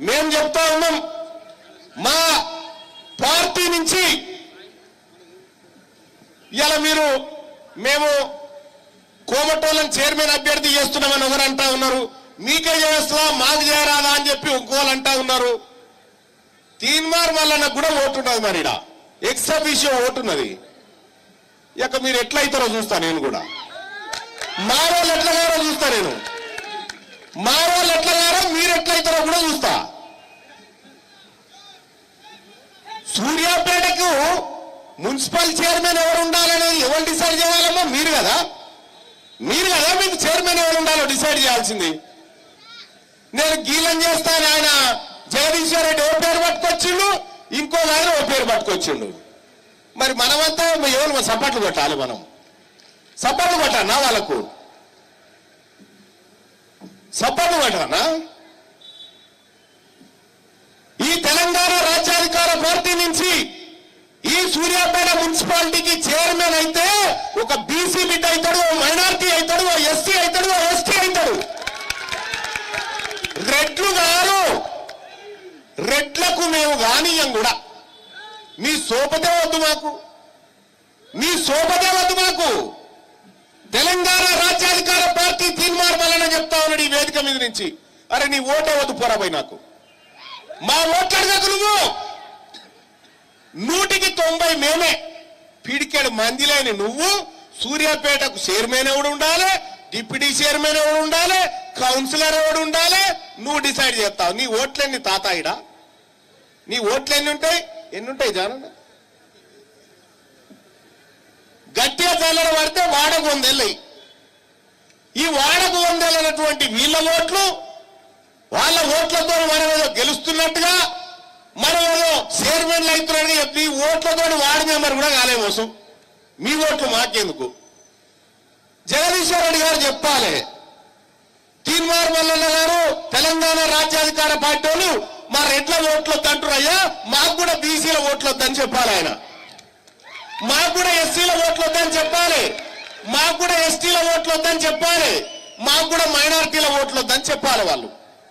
మేము చెప్తా ఉన్నాం. మా పార్టీ నుంచి ఇలా మీరు మేము కోమటోళ్ళని చైర్మన్ అభ్యర్థి చేస్తున్నామని ఒకరు అంటా ఉన్నారు? మీకే చేస్తా మాకు చేయరాదా అని చెప్పి ఇంకోళ్ళు అంటా ఉన్నారు. తీన్మార్ వల్ల కూడా ఓటున్నది మరి ఈడ. ఎక్స్ట్రా విషయం ఓటు ఉన్నది. ఇక మీరు ఎట్లయితారో అవుతారో చూస్తా నేను కూడా. మా వాళ్ళు ఎట్లా గారో చూస్తా నేను. మా వాళ్ళు ఎట్లా గారో మీరు ఎట్లా అవుతారో కూడా చూస్తా. సూర్యాపేటకు మున్సిపల్ చైర్మన్ ఎవరు ఉండాలనేది ఎవరు డిసైడ్ చేయాలమ్మా? మీరు కదా? మీరు కదా? మీకు చైర్మన్ ఎవరు ఉండాలో డిసైడ్ చేయాల్సింది. నేను గీలం చేస్తాను ఆయన జగదీశ్వర్ రెడ్డి ఓ పేరు పట్టుకొచ్చిండు ఇంకో ఆయన ఓ పేరు పట్టుకొచ్చిండు. మరి మనమంతా ఎవరు మన సపోర్ట్లు కొట్టాలి మనం? సపోర్ట్లు కొట్టానా వాళ్ళకు? సపోర్ట్లు కొట్టానా ఈ తెలంగాణ రాజ్యాధికార పార్టీ నుంచి ఈ సూర్యాపేట మున్సిపాలిటీకి చైర్మన్ అయితే ఒక బీసీ బిడ్డ అవుతాడు ఓ మైనార్టీ అవుతాడు ఓ ఎస్సీ అవుతాడు ఓ ఎస్టీ అవుతాడు. రెడ్లు గారు రెడ్లకు మేము కానీయం కూడా. మీ సోపతే వద్దు మాకు. మీ సోపతే వద్దు మాకు. తెలంగాణ రాజ్యాధికార పార్టీ తీర్మార్మాలని చెప్తా ఉన్నాడు ఈ వేదిక మీద నుంచి. అరే నీ ఓటే వద్దు పోరాబోయి నాకు. మా ఓట్లు అడగకు నువ్వు. నూటికి తొంభై మేమే. పిడికెడు మంది లేని నువ్వు సూర్యాపేటకు చైర్మన్ ఎవడు ఉండాలి? డిప్యూటీ చైర్మన్ ఎవడు ఉండాలి? కౌన్సిలర్ ఎవడు ఉండాలి? నువ్వు డిసైడ్ చేస్తావు. నీ ఓట్లన్నీ తాతాయిడా? నీ ఓట్లు ఎన్ని ఉంటాయి? ఎన్ని ఉంటాయి జానండి గట్టిగా చల్లర పడితే వాడకు వందెళ్ళయి ఈ వాడకు వందెళ్ళనటువంటి వీళ్ళ ఓట్లు వాళ్ళ ఓట్లతో మనం ఏదో గెలుస్తున్నట్టుగా చైర్మన్లు అవుతున్నాడని చెప్పి ఓట్లతో వార్డు మెంబర్ కూడా కాలే మోసం. మీ ఓట్లు మాకెందుకు? జగదీశ్వర్ రెడ్డి గారు చెప్పాలి. తీన్మార్ మల్లన్న గారు తెలంగాణ రాజ్యాధికార పార్టీ వాళ్ళు మా రెడ్ల ఓట్లు వద్దంటారయ్యా మాకు కూడా బీసీల ఓట్లు వద్దని చెప్పాలి ఆయన. మాకు కూడా ఎస్సీల ఓట్లు వద్దని చెప్పాలి. మాకు కూడా ఎస్టీల ఓట్లు వద్దని చెప్పాలి. మాకు కూడా మైనారిటీల ఓట్లు వద్దని చెప్పాలి వాళ్ళు.